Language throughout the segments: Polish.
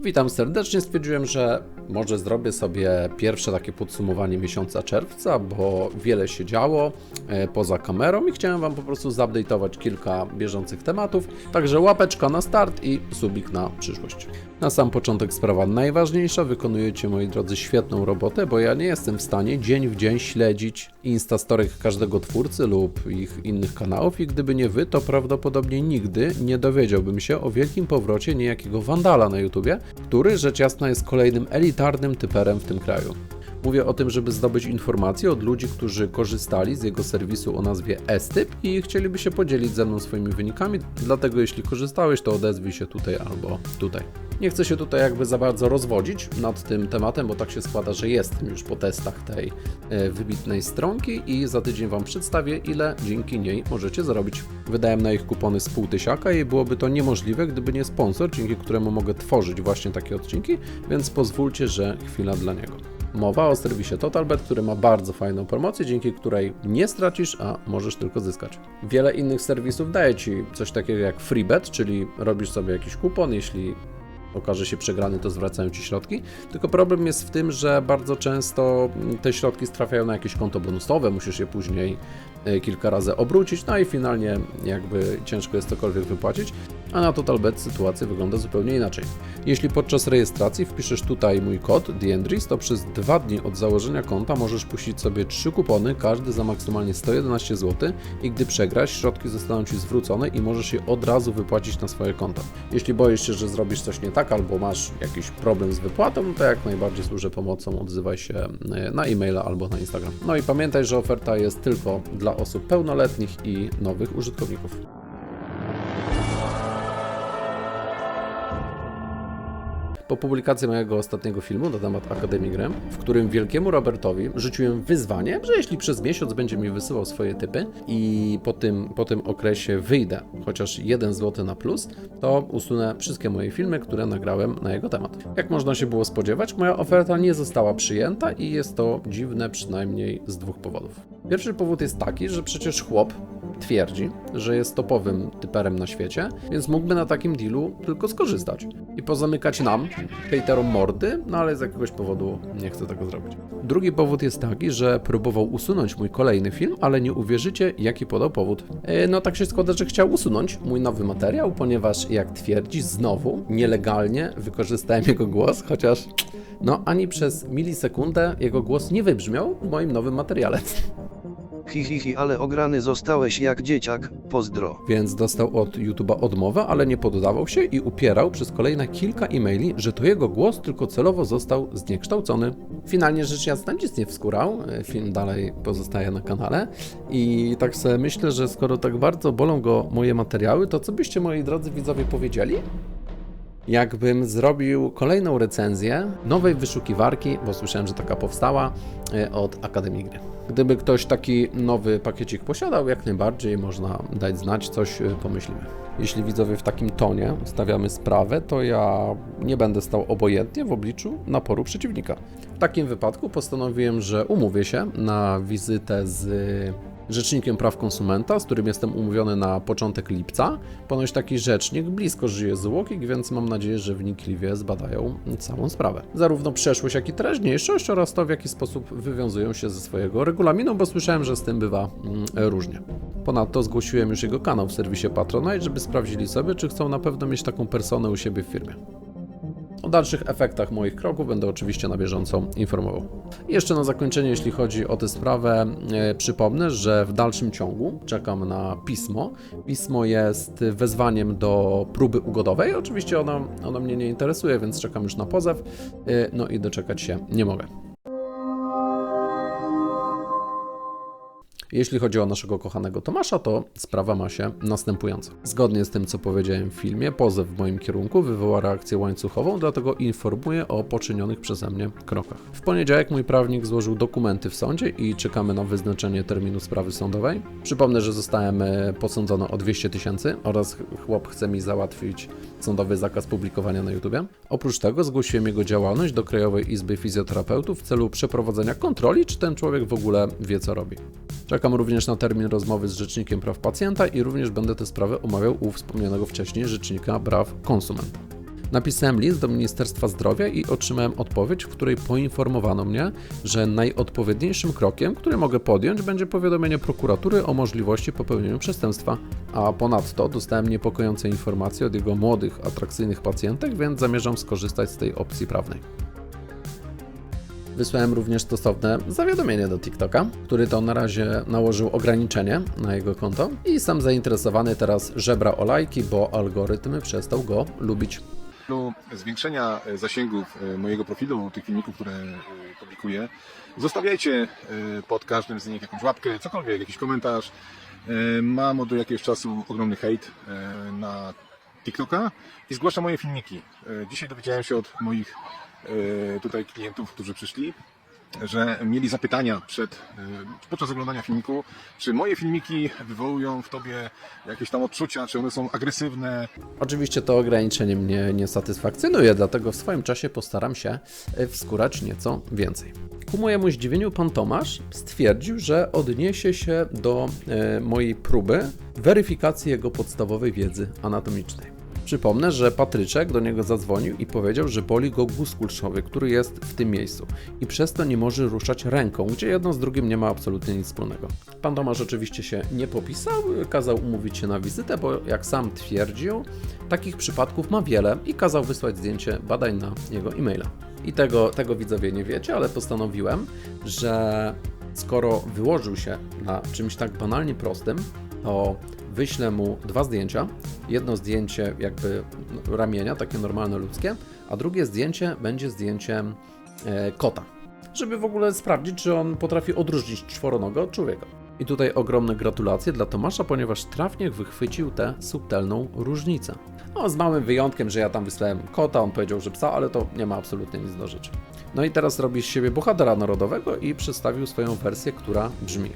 Witam serdecznie. Stwierdziłem, że może zrobię sobie pierwsze takie podsumowanie miesiąca czerwca, bo wiele się działo e, poza kamerą i chciałem Wam po prostu zupdate'ować kilka bieżących tematów. Także łapeczka na start i subik na przyszłość. Na sam początek sprawa najważniejsza. Wykonujecie, moi drodzy, świetną robotę, bo ja nie jestem w stanie dzień w dzień śledzić instastoryk każdego twórcy lub ich innych kanałów i gdyby nie Wy, to prawdopodobnie nigdy nie dowiedziałbym się o wielkim powrocie niejakiego Wandala na YouTubie, który rzecz jasna jest kolejnym elitarnym typerem w tym kraju. Mówię o tym, żeby zdobyć informacje od ludzi, którzy korzystali z jego serwisu o nazwie Estyp i chcieliby się podzielić ze mną swoimi wynikami, dlatego jeśli korzystałeś, to odezwij się tutaj albo tutaj. Nie chcę się tutaj jakby za bardzo rozwodzić nad tym tematem, bo tak się składa, że jestem już po testach tej e, wybitnej stronki i za tydzień Wam przedstawię, ile dzięki niej możecie zarobić. Wydałem na ich kupony z pół tysiaka i byłoby to niemożliwe, gdyby nie sponsor, dzięki któremu mogę tworzyć właśnie takie odcinki, więc pozwólcie, że chwila dla niego. Mowa o serwisie TotalBet, który ma bardzo fajną promocję, dzięki której nie stracisz, a możesz tylko zyskać. Wiele innych serwisów daje Ci coś takiego jak FreeBet, czyli robisz sobie jakiś kupon, jeśli okaże się przegrany, to zwracają Ci środki. Tylko problem jest w tym, że bardzo często te środki trafiają na jakieś konto bonusowe, musisz je później kilka razy obrócić, no i finalnie jakby ciężko jest cokolwiek wypłacić, a na TotalBet sytuacja wygląda zupełnie inaczej. Jeśli podczas rejestracji wpiszesz tutaj mój kod DENDRIS, to przez dwa dni od założenia konta możesz puścić sobie trzy kupony, każdy za maksymalnie 111 zł i gdy przegrasz, środki zostaną Ci zwrócone i możesz je od razu wypłacić na swoje konto. Jeśli boisz się, że zrobisz coś nie tak albo masz jakiś problem z wypłatą, to jak najbardziej służę pomocą, odzywaj się e, na e-maila albo na Instagram. No i pamiętaj, że oferta jest tylko dla osób pełnoletnich i nowych użytkowników. Po publikacji mojego ostatniego filmu na temat Akademii Grem, w którym wielkiemu Robertowi rzuciłem wyzwanie, że jeśli przez miesiąc będzie mi wysyłał swoje typy i po tym, po tym okresie wyjdę chociaż 1 zł na plus, to usunę wszystkie moje filmy, które nagrałem na jego temat. Jak można się było spodziewać, moja oferta nie została przyjęta i jest to dziwne przynajmniej z dwóch powodów. Pierwszy powód jest taki, że przecież chłop twierdzi, że jest topowym typerem na świecie, więc mógłby na takim dealu tylko skorzystać i pozamykać nam, hejterom mordy, no ale z jakiegoś powodu nie chce tego zrobić. Drugi powód jest taki, że próbował usunąć mój kolejny film, ale nie uwierzycie, jaki podał powód. E, no tak się składa, że chciał usunąć mój nowy materiał, ponieważ jak twierdzi, znowu nielegalnie wykorzystałem jego głos, chociaż no ani przez milisekundę jego głos nie wybrzmiał w moim nowym materiale. Hi hi hi, ale ograny zostałeś jak dzieciak, pozdro. Więc dostał od YouTube'a odmowę, ale nie poddawał się i upierał przez kolejne kilka e-maili, że to jego głos tylko celowo został zniekształcony. Finalnie rzecz jasna nic nie wskórał, film dalej pozostaje na kanale i tak sobie myślę, że skoro tak bardzo bolą go moje materiały, to co byście moi drodzy widzowie powiedzieli? Jakbym zrobił kolejną recenzję nowej wyszukiwarki, bo słyszałem, że taka powstała e, od Akademii Gry. Gdyby ktoś taki nowy pakiecik posiadał, jak najbardziej można dać znać, coś e, pomyślimy. Jeśli widzowie w takim tonie stawiamy sprawę, to ja nie będę stał obojętnie w obliczu naporu przeciwnika. W takim wypadku postanowiłem, że umówię się na wizytę z rzecznikiem praw konsumenta, z którym jestem umówiony na początek lipca. Ponoć taki rzecznik blisko żyje z UOKiK, więc mam nadzieję, że wnikliwie zbadają całą sprawę. Zarówno przeszłość, jak i teraźniejszość oraz to, w jaki sposób wywiązują się ze swojego regulaminu, bo słyszałem, że z tym bywa mm, różnie. Ponadto zgłosiłem już jego kanał w serwisie Patronite, żeby sprawdzili sobie, czy chcą na pewno mieć taką personę u siebie w firmie. O dalszych efektach moich kroków będę oczywiście na bieżąco informował. Jeszcze na zakończenie, jeśli chodzi o tę sprawę, e, przypomnę, że w dalszym ciągu czekam na pismo. Pismo jest wezwaniem do próby ugodowej. Oczywiście ono, ono mnie nie interesuje, więc czekam już na pozew. E, no i doczekać się nie mogę. Jeśli chodzi o naszego kochanego Tomasza, to sprawa ma się następująco. Zgodnie z tym, co powiedziałem w filmie, pozew w moim kierunku wywoła reakcję łańcuchową, dlatego informuję o poczynionych przeze mnie krokach. W poniedziałek mój prawnik złożył dokumenty w sądzie i czekamy na wyznaczenie terminu sprawy sądowej. Przypomnę, że zostałem e, posądzony o 200 tysięcy oraz chłop chce mi załatwić sądowy zakaz publikowania na YouTube. Oprócz tego zgłosiłem jego działalność do Krajowej Izby Fizjoterapeutów w celu przeprowadzenia kontroli, czy ten człowiek w ogóle wie, co robi. Czekam również na termin rozmowy z Rzecznikiem Praw Pacjenta i również będę tę sprawę omawiał u wspomnianego wcześniej Rzecznika Praw Konsumenta. Napisałem list do Ministerstwa Zdrowia i otrzymałem odpowiedź, w której poinformowano mnie, że najodpowiedniejszym krokiem, który mogę podjąć, będzie powiadomienie prokuratury o możliwości popełnienia przestępstwa. A ponadto dostałem niepokojące informacje od jego młodych, atrakcyjnych pacjentek, więc zamierzam skorzystać z tej opcji prawnej. Wysłałem również stosowne zawiadomienie do TikToka, który to na razie nałożył ograniczenie na jego konto i sam zainteresowany teraz żebra o lajki, bo algorytm przestał go lubić. celu zwiększenia e, zasięgów e, mojego profilu, tych filmików, które e, publikuję, zostawiajcie e, pod każdym z nich jakąś łapkę, cokolwiek, jakiś komentarz. Mam od jakiegoś czasu ogromny hejt na TikToka i zgłaszam moje filmiki. E, Dzisiaj dowiedziałem się od moich e, tutaj klientów, którzy przyszli, że mieli zapytania przed, e, podczas oglądania filmiku, czy moje filmiki wywołują w tobie jakieś tam odczucia, czy one są agresywne, Oczywiście to ograniczenie mnie nie satysfakcjonuje, dlatego w swoim czasie postaram się wskórać nieco więcej. Ku mojemu zdziwieniu pan Tomasz stwierdził, że odniesie się do mojej próby weryfikacji jego podstawowej wiedzy anatomicznej. Przypomnę, że Patryczek do niego zadzwonił i powiedział, że boli go guz kulszowy, który jest w tym miejscu i przez to nie może ruszać ręką, gdzie jedno z drugim nie ma absolutnie nic wspólnego. Pan Tomasz oczywiście się nie popisał, kazał umówić się na wizytę, bo jak sam twierdził, takich przypadków ma wiele i kazał wysłać zdjęcie badań na jego e-maila. I tego, tego widzowie nie wiecie, ale postanowiłem, że skoro wyłożył się na czymś tak banalnie prostym, to wyślę mu dwa zdjęcia. Jedno zdjęcie jakby ramienia, takie normalne ludzkie, a drugie zdjęcie będzie zdjęciem e, kota, żeby w ogóle sprawdzić, czy on potrafi odróżnić czworonoga od człowieka. I tutaj ogromne gratulacje dla Tomasza, ponieważ trafnie wychwycił tę subtelną różnicę. No, z małym wyjątkiem, że ja tam wysłałem kota, on powiedział, że psa, ale to nie ma absolutnie nic do rzeczy. No i teraz robi z siebie bohatera narodowego i przedstawił swoją wersję, która brzmi.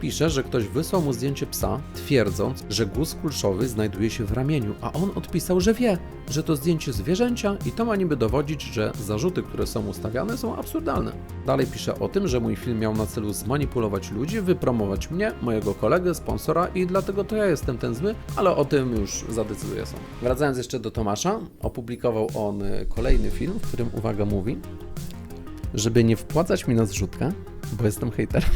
Pisze, że ktoś wysłał mu zdjęcie psa, twierdząc, że guz kulszowy znajduje się w ramieniu, a on odpisał, że wie, że to zdjęcie zwierzęcia i to ma niby dowodzić, że zarzuty, które są ustawiane, są absurdalne. Dalej pisze o tym, że mój film miał na celu zmanipulować ludzi, wypromować mnie, mojego kolegę, sponsora i dlatego to ja jestem ten zły, ale o tym już zadecyduję sam. Wracając jeszcze do Tomasza, opublikował on y, kolejny film, w którym, uwaga, mówi, żeby nie wpłacać mi na zrzutkę, bo jestem hejterem.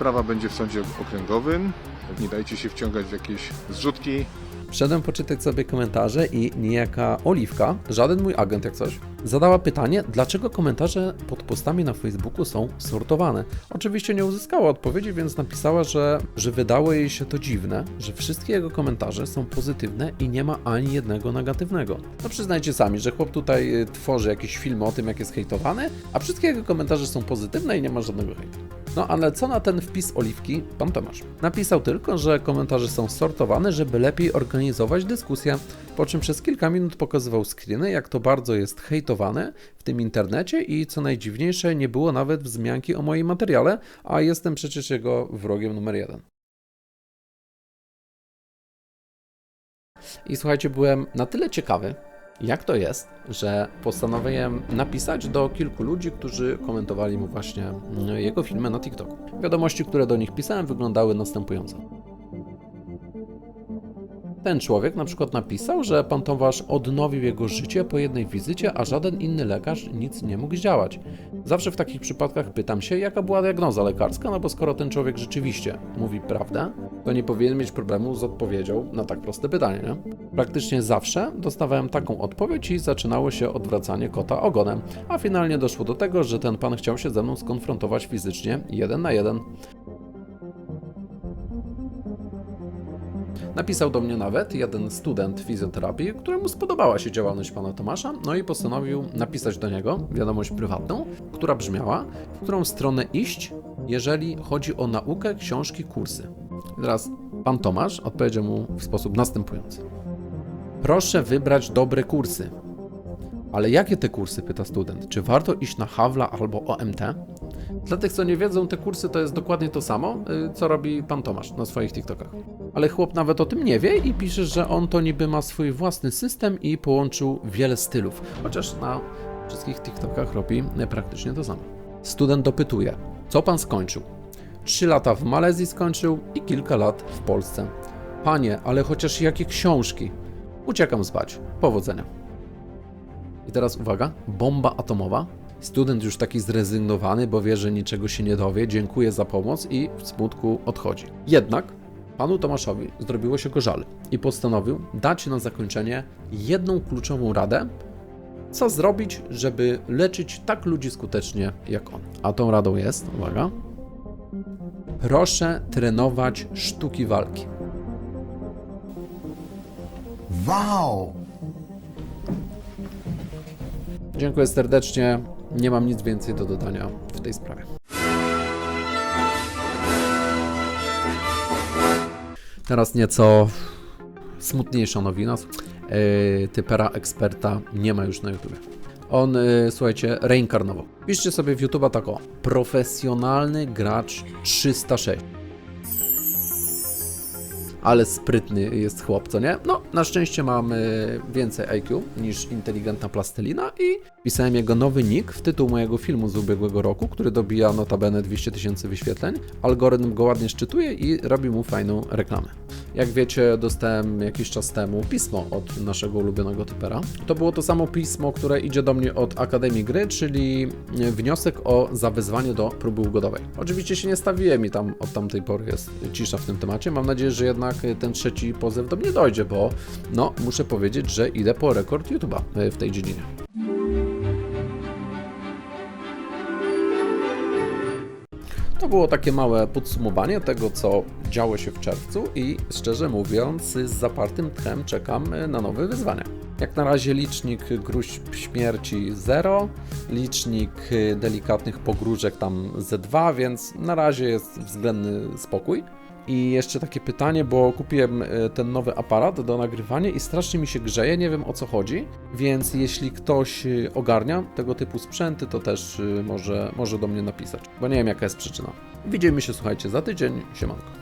Sprawa będzie w sądzie okręgowym. Nie dajcie się wciągać w jakieś zrzutki. Wszedłem poczytać sobie komentarze i niejaka Oliwka, żaden mój agent jak coś, zadała pytanie, dlaczego komentarze pod postami na Facebooku są sortowane. Oczywiście nie uzyskała odpowiedzi, więc napisała, że, że wydało jej się to dziwne, że wszystkie jego komentarze są pozytywne i nie ma ani jednego negatywnego. No przyznajcie sami, że chłop tutaj y, tworzy jakieś filmy o tym, jak jest hejtowany, a wszystkie jego komentarze są pozytywne i nie ma żadnego hejtu. No ale co na ten wpis Oliwki pan Tomasz? Napisał tylko, że komentarze są sortowane, żeby lepiej organizować dyskusję, po czym przez kilka minut pokazywał screeny, jak to bardzo jest hejtowane w tym internecie i co najdziwniejsze, nie było nawet wzmianki o moim materiale, a jestem przecież jego wrogiem numer jeden. I słuchajcie, byłem na tyle ciekawy, jak to jest, że postanowiłem napisać do kilku ludzi, którzy komentowali mu właśnie mm, jego filmy na TikToku. Wiadomości, które do nich pisałem, wyglądały następująco. Ten człowiek na przykład napisał, że pan Tomasz odnowił jego życie po jednej wizycie, a żaden inny lekarz nic nie mógł zdziałać. Zawsze w takich przypadkach pytam się, jaka była diagnoza lekarska, no bo skoro ten człowiek rzeczywiście mówi prawdę, to nie powinien mieć problemu z odpowiedzią na tak proste pytanie, nie? Praktycznie zawsze dostawałem taką odpowiedź i zaczynało się odwracanie kota ogonem, a finalnie doszło do tego, że ten pan chciał się ze mną skonfrontować fizycznie jeden na jeden. Napisał do mnie nawet jeden student fizjoterapii, któremu spodobała się działalność pana Tomasza, no i postanowił napisać do niego wiadomość prywatną, która brzmiała, w którą stronę iść, jeżeli chodzi o naukę, książki, kursy. I teraz pan Tomasz odpowiedział mu w sposób następujący. Proszę wybrać dobre kursy. Ale jakie te kursy? pyta student. Czy warto iść na Hawla albo OMT? Dla tych, co nie wiedzą, te kursy to jest dokładnie to samo, y, co robi pan Tomasz na swoich TikTokach. Ale chłop nawet o tym nie wie i pisze, że on to niby ma swój własny system i połączył wiele stylów. Chociaż na wszystkich TikTokach robi y, praktycznie to samo. Student dopytuje, co pan skończył? Trzy lata w Malezji skończył i kilka lat w Polsce. Panie, ale chociaż jakie książki? Uciekam spać. Powodzenia. I teraz uwaga, bomba atomowa. Student już taki zrezygnowany, bo wie, że niczego się nie dowie, dziękuję za pomoc i w smutku odchodzi. Jednak panu Tomaszowi zrobiło się go żal i postanowił dać na zakończenie jedną kluczową radę, co zrobić, żeby leczyć tak ludzi skutecznie jak on. A tą radą jest, uwaga, proszę trenować sztuki walki. Wow! Dziękuję serdecznie. Nie mam nic więcej do dodania w tej sprawie. Teraz nieco smutniejsza nowina. Yy, Typera eksperta nie ma już na YouTube. On, yy, słuchajcie, reinkarnował. Piszcie sobie w YouTube'a tak o. Profesjonalny gracz 306 ale sprytny jest chłop, co nie? No, na szczęście mamy więcej IQ niż inteligentna plastelina i pisałem jego nowy nick w tytuł mojego filmu z ubiegłego roku, który dobija notabene 200 tysięcy wyświetleń. Algorytm go ładnie szczytuje i robi mu fajną reklamę. Jak wiecie, dostałem jakiś czas temu pismo od naszego ulubionego typera. To było to samo pismo, które idzie do mnie od Akademii Gry, czyli wniosek o zawezwanie do próby ugodowej. Oczywiście się nie stawiłem i tam od tamtej pory jest cisza w tym temacie. Mam nadzieję, że jednak ten trzeci pozew do mnie dojdzie, bo no, muszę powiedzieć, że idę po rekord YouTube'a w tej dziedzinie. To było takie małe podsumowanie tego, co działo się w czerwcu i szczerze mówiąc, z zapartym tchem czekam na nowe wyzwania. Jak na razie licznik gruźb śmierci 0, licznik delikatnych pogróżek tam Z2, więc na razie jest względny spokój. I jeszcze takie pytanie, bo kupiłem e, ten nowy aparat do nagrywania i strasznie mi się grzeje, nie wiem o co chodzi, więc jeśli ktoś e, ogarnia tego typu sprzęty, to też e, może, może do mnie napisać, bo nie wiem jaka jest przyczyna. Widzimy się, słuchajcie, za tydzień. Siemanko.